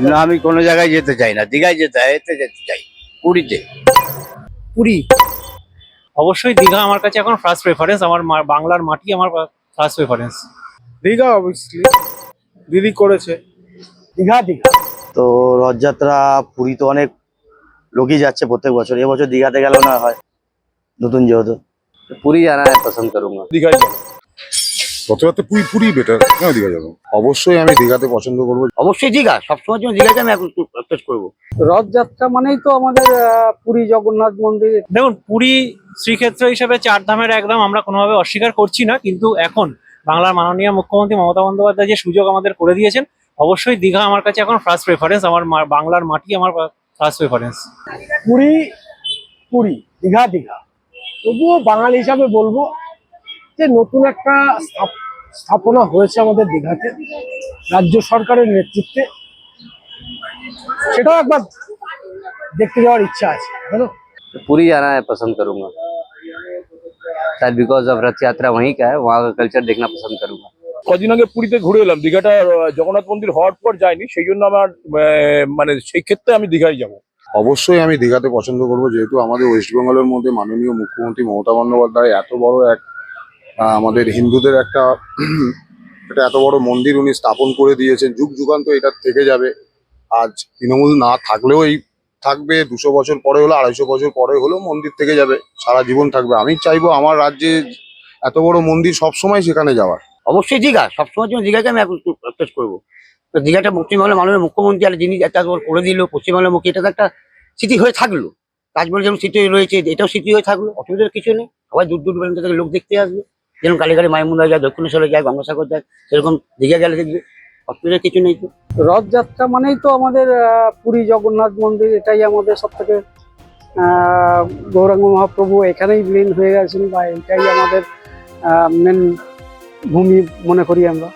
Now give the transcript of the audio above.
না আমি কোনো জায়গায় যেতে চাই না দীঘায় যেতে এতে যেতে চাই পুরীতে। পুরী? অবশ্যই দীঘা আমার কাছে এখন ফার্স্ট প্রেফারেন্স আমার মা- বাংলার মাটি আমার ফার্স্ট প্রেফারেন্স দীঘা অবভিয়াসলি দিদি করেছে। দীঘা দীঘা। তো রথযাত্রা পুরী তো অনেক লোকই যাচ্ছে প্রত্যেক বছর। এবছর দীঘাতে গেলেও না হয় নতুন যেহেতু। পুরী জানা পছন্দ করুঙ্গা দীঘায় তো পুরী পুরী বেটার। কেন দীঘা যাব? অবশ্যই আমি দীঘাতে পছন্দ করব। অবশ্যই দীঘা। সবসময় জন্য দীঘাকে আমি এখন করব। রথযাত্রা মানেই তো আমাদের আহ, পুরী জগন্নাথ মন্দির। দেখুন পুরী শ্রীক্ষেত্র হিসেবে চার ধামের একদম আমরা কোনোভাবে অস্বীকার করছি না কিন্তু এখন বাংলার মাননীয় মুখ্যমন্ত্রী মমতা বন্দ্যোপাধ্যায় যে সুযোগ আমাদের করে দিয়েছেন অবশ্যই দীঘা আমার কাছে এখন ফার্স্ট প্রেফারেন্স আমার মা- বাংলার মাটি আমার ফার্স্ট প্রেফারেন্স পুরী পুরী দীঘা দীঘা। তবুও বাঙালি হিসাবে বলব ক্ষেত্রে নতুন একটা স্থাপনা হয়েছে আমাদের দীঘাতে রাজ্য সরকারের নেতৃত্বে। সেটাও একবার দেখতে যাওয়ার ইচ্ছা আছে হ্যালো পুরী জানা পছন্দ করুন বিকজ কালচার দেখনা পছন্দ করুঙ্গা। কদিন আগে পুরীতে ঘুরে এলাম। দীঘাটা জগন্নাথ মন্দির হওয়ার পর যায়নি সেই জন্য আমার মানে সেই ক্ষেত্রে আমি দীঘায় অবশ্যই আমি দীঘাতে পছন্দ করব যেহেতু আমাদের ওয়েস্ট বেঙ্গলের মধ্যে মাননীয় মুখ্যমন্ত্রী মমতা বন্দ্যোপাধ্যায় এত বড় এক আমাদের হিন্দুদের একটা এটা এত বড় মন্দির উনি স্থাপন করে দিয়েছেন। যুগ যুগান্ত এটা থেকে যাবে। আজ তৃণমূল না থাকলেও এই থাকবে, দুশো বছর পরে হলো, আড়াইশো বছর পরে হলেও মন্দির থেকে যাবে, সারা জীবন থাকবে। আমি চাইব আমার রাজ্যে এত বড় মন্দির সবসময় সেখানে যাওয়ার। অবশ্যই দীঘা সবসময় জন্য দীঘাকে আমি অ্যাপ্রোচ করব। তো দীঘাটা পশ্চিমবঙ্গের মাননীয় মুখ্যমন্ত্রী আর যিনি একটা করে দিল, পশ্চিমবঙ্গের মুখে এটা তো একটা স্মৃতি হয়ে থাকল। তাজমহল যেমন স্মৃতি রয়েছে, এটাও স্মৃতি হয়ে থাকল, অসুবিধার কিছু নেই। সবাই দূর দূর পর্যন্ত লোক দেখতে আসবে। যেরকম কালীঘাটে মায়ামুন্দা যায় দক্ষিণেশ্বরে যায়, গঙ্গাসাগর যায়, সেরকম দীঘা গেলে দেখবি, অসুবিধা কিছু নেই তো। রথযাত্রা মানেই তো আমাদের পুরী জগন্নাথ মন্দির, এটাই আমাদের সব থেকে গৌরাঙ্গ মহাপ্রভু এখানেই বিলীন হয়ে গেছেন বা এটাই আমাদের মেন ভূমি মনে করি আমরা।